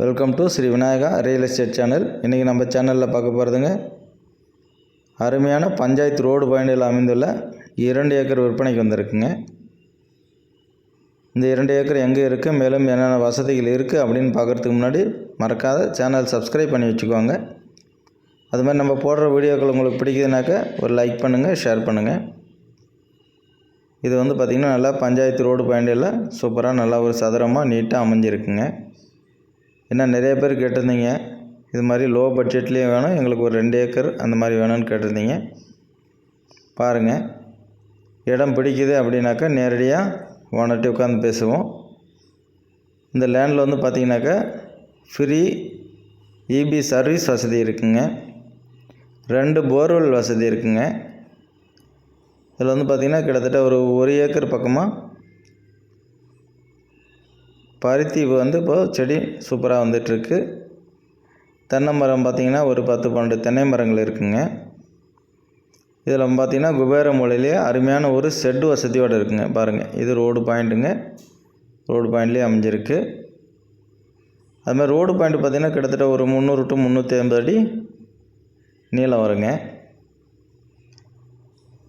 Welcome to Sri Vinayaka real estate channel இன்றைக்கி நம்ம சேனலில் பார்க்க போகிறதுங்க அருமையான பஞ்சாயத்து ரோடு பாயிண்டில் அமைந்துள்ள இரண்டு ஏக்கர் விற்பனைக்கு வந்திருக்குங்க. இந்த இரண்டு ஏக்கர் எங்கே இருக்குது மேலும் என்னென்ன வசதிகள் இருக்குது அப்படின்னு பார்க்குறதுக்கு முன்னாடி மறக்காத சேனல் சப்ஸ்கிரைப் பண்ணி வச்சுக்கோங்க. அது மாதிரி நம்ம போடுற வீடியோக்கள் உங்களுக்கு பிடிக்குதுனாக்கா ஒரு லைக் பண்ணுங்கள் ஷேர் பண்ணுங்கள் இது வந்து பார்த்திங்கன்னா நல்லா பஞ்சாயத்து ரோடு பாயிண்டில் சூப்பராக நல்லா ஒரு சதுரமாக நீட்டாக அமைஞ்சிருக்குங்க. என்ன நிறைய பேர் கேட்டிருந்தீங்க இது மாதிரி லோ பட்ஜெட்லேயும் வேணும் எங்களுக்கு ஒரு ரெண்டு ஏக்கர் அந்த மாதிரி வேணும்னு கேட்டிருந்தீங்க. பாருங்கள் இடம் பிடிக்குது அப்படின்னாக்கா நேரடியாக ஓனர்கிட்ட உட்காந்து பேசுவோம். இந்த லேண்டில் வந்து பார்த்தீங்கன்னாக்கா ஃப்ரீ இபி சர்வீஸ் வசதி இருக்குங்க. ரெண்டு போர்வெல் வசதி இருக்குங்க. இதில் வந்து பார்த்திங்கன்னா கிட்டத்தட்ட ஒரு ஒரு ஏக்கர் பக்கமாக பருத்தி வந்து இப்போது செடி சூப்பராக வந்துட்டுருக்கு. தென்னை மரம் பார்த்திங்கன்னா ஒரு பத்து பன்னெண்டு தென்னை மரங்கள் இருக்குங்க. இதில் பார்த்திங்கன்னா குபேர மூலையிலே அருமையான ஒரு ஷெட்டு வசதியோடு இருக்குங்க. பாருங்கள் இது ரோடு பாயிண்ட்டுங்க. ரோடு பாயிண்ட்லேயே அமைஞ்சிருக்கு. அது மாதிரி ரோடு பாயிண்ட் பார்த்திங்கன்னா கிட்டத்தட்ட ஒரு முந்நூறு டு முந்நூற்றி ஐம்பது அடி நீளம் வருங்க.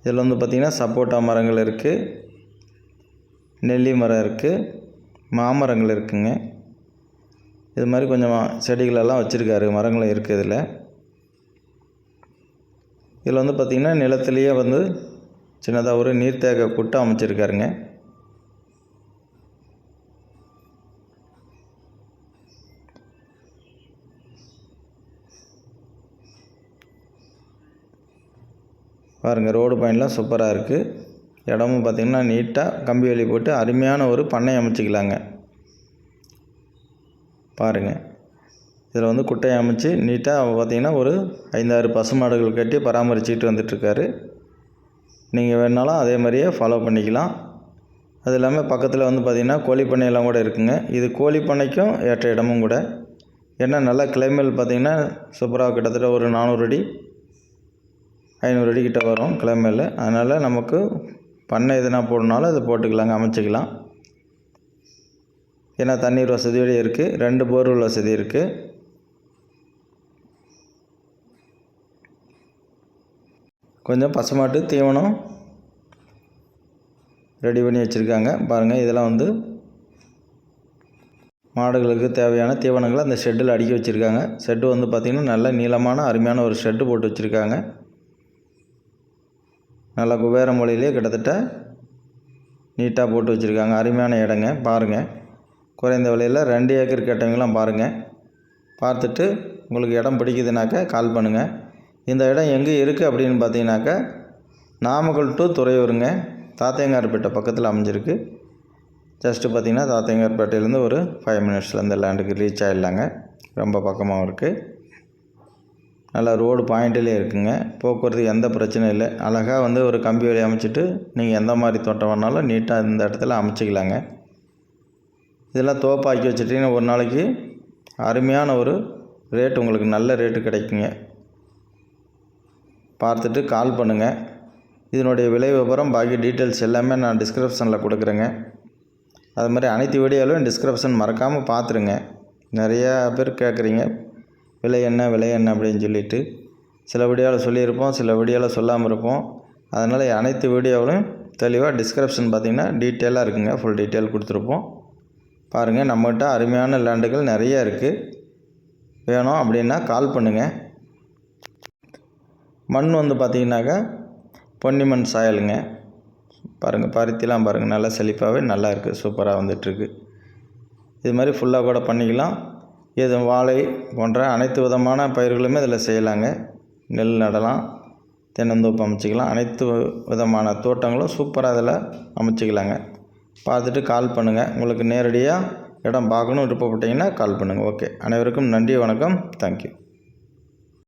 இதில் வந்து பார்த்திங்கன்னா சப்போட்டா மரங்கள் இருக்குது நெல்லி மரம் இருக்குது மாமரங்கள் இருக்குதுங்க இது மாதிரி கொஞ்சம் செடிகளெல்லாம் வச்சுருக்காரு. மரங்களும் இருக்குது இதில். இதில் வந்து பார்த்திங்கன்னா நிலத்துலேயே வந்து சின்னதாக ஒரு நீர்த்தேக்க குட்டை அமைச்சிருக்காருங்க. பாருங்கள் ரோடு பாயிண்ட்லாம் சூப்பராக இருக்குது இடமும் பார்த்திங்கன்னா நீட்டாக கம்பி வேலி போட்டு அருமையான ஒரு பண்ணை அமைச்சிக்கலாங்க. பாருங்கள் இதில் வந்து குட்டையை அமைச்சு நீட்டாக பார்த்திங்கன்னா ஒரு ஐந்தாறு பசுமாடுகள் கட்டி பராமரிச்சுட்டு வந்துட்டுருக்காரு. நீங்கள் வேணாலும் அதே மாதிரியே ஃபாலோ பண்ணிக்கலாம். அது இல்லாமல் பக்கத்தில் வந்து பார்த்திங்கன்னா கோழி பண்ணையெல்லாம் கூட இருக்குங்க. இது கோழி பண்ணைக்கும் ஏற்ற இடமும் கூட. ஏன்னா நல்லா கிளைமேல் பார்த்திங்கன்னா சூப்பராக கிட்டத்தட்ட ஒரு நானூறு அடி ஐநூறு அடி கிட்ட வரும் கிளைமேல் அதனால் நமக்கு பண்ணை எதுனா போடணுனாலும் அது போட்டுக்கலாங்க அமைச்சிக்கலாம். ஏன்னா தண்ணீர் வசதியோடு இருக்குது ரெண்டு போர்வெல் வசதி இருக்குது கொஞ்சம் பசுமாட்டு தீவனம் ரெடி பண்ணி வச்சுருக்காங்க. பாருங்கள் இதெல்லாம் வந்து மாடுகளுக்கு தேவையான தீவனங்களை அந்த ஷெட்டில் அடுக்கி வச்சுருக்காங்க. ஷெட்டு வந்து பார்த்திங்கன்னா நல்ல நீளமான அருமையான ஒரு ஷெட்டு போட்டு வச்சுருக்காங்க. நல்லா குபேர மொழியிலே கிட்டத்தட்ட நீட்டாக போட்டு வச்சுருக்காங்க. அருமையான இடங்க பாருங்கள் குறைந்த விலையில் ரெண்டு ஏக்கர் கேட்டவங்களாம் பாருங்கள் பார்த்துட்டு உங்களுக்கு இடம் பிடிக்குதுனாக்கா கால் பண்ணுங்கள் இந்த இடம் எங்கே இருக்குது அப்படின்னு பார்த்தீங்கன்னாக்கா நாமக்கல் டு துறையூருங்க. தாத்தையங்கார்பேட்டை பக்கத்தில் அமைஞ்சிருக்கு. ஜஸ்ட்டு பார்த்திங்கன்னா தாத்தையங்கார்பேட்டையிலேருந்து ஒரு ஃபைவ் மினிட்ஸில் இந்த லேண்டுக்கு ரீச் ஆகிடலாங்க ரொம்ப பக்கமாகவும் இருக்குது நல்லா ரோடு பாயிண்ட்டிலே இருக்குங்க. போக்குவரத்து எந்த பிரச்சனையும் இல்லை. அழகாக வந்து ஒரு கம்பி வேலி அமைச்சிட்டு நீங்கள் எந்த மாதிரி தோட்டம் வேணாலும் நீட்டாக இந்த இடத்துல அமைச்சிக்கலாங்க. இதெல்லாம் தோப்பாக்கி வச்சுட்டிங்கன்னா ஒரு நாளைக்கு அருமையான ஒரு ரேட் உங்களுக்கு நல்ல ரேட்டு கிடைக்குங்க. பார்த்துட்டு கால் பண்ணுங்கள் இதனுடைய விலை விவரம் பாக்கி டீட்டெயில்ஸ் எல்லாமே நான் டிஸ்கிரிப்ஷனில் கொடுக்குறேங்க. அது மாதிரி அனைத்து வீடியோவிலும் டிஸ்கிரிப்ஷன் மறக்காமல் பார்த்துருங்க. நிறையா பேர் கேட்குறீங்க. விலை என்ன விலை என்ன அப்படின்னு சொல்லிட்டு சில வீடியோவில் சொல்லியிருப்போம் சில வீடியோவில் சொல்லாமல் இருப்போம். அதனால் அனைத்து வீடியோவிலும் தெளிவாக டிஸ்கிரிப்ஷன் பார்த்திங்கன்னா டீட்டெயிலாக இருக்குங்க. ஃபுல் டீட்டெயில் கொடுத்துருப்போம். பாருங்கள் நம்மகிட்ட அருமையான லேண்டுகள் நிறைய இருக்குது வேணும் அப்படின்னா கால் பண்ணுங்கள் மண் வந்து பார்த்திங்கனாக்கா பொன்னிமண் சாயலுங்க. பாருங்கள் பருத்திலாம் பாருங்கள் நல்லா செழிப்பாகவே நல்லா இருக்குது சூப்பராக வந்துட்டுருக்கு. இது மாதிரி ஃபுல்லாக கூட பண்ணிக்கலாம். இது வாழை போன்ற அனைத்து விதமான பயிர்களுமே இதில் செய்யலாங்க. நெல் நடலாம் தென்னந்தோப்பு அமைச்சிக்கலாம். அனைத்து விதமான தோட்டங்களும் சூப்பராக இதில் அமைச்சிக்கலாங்க. பார்த்துட்டு கால் பண்ணுங்கள் உங்களுக்கு நேரடியாக இடம் பார்க்கணும் விருப்பப்பட்டீங்கன்னா கால் பண்ணுங்கள் ஓகே அனைவருக்கும் நன்றி வணக்கம். தேங்க்யூ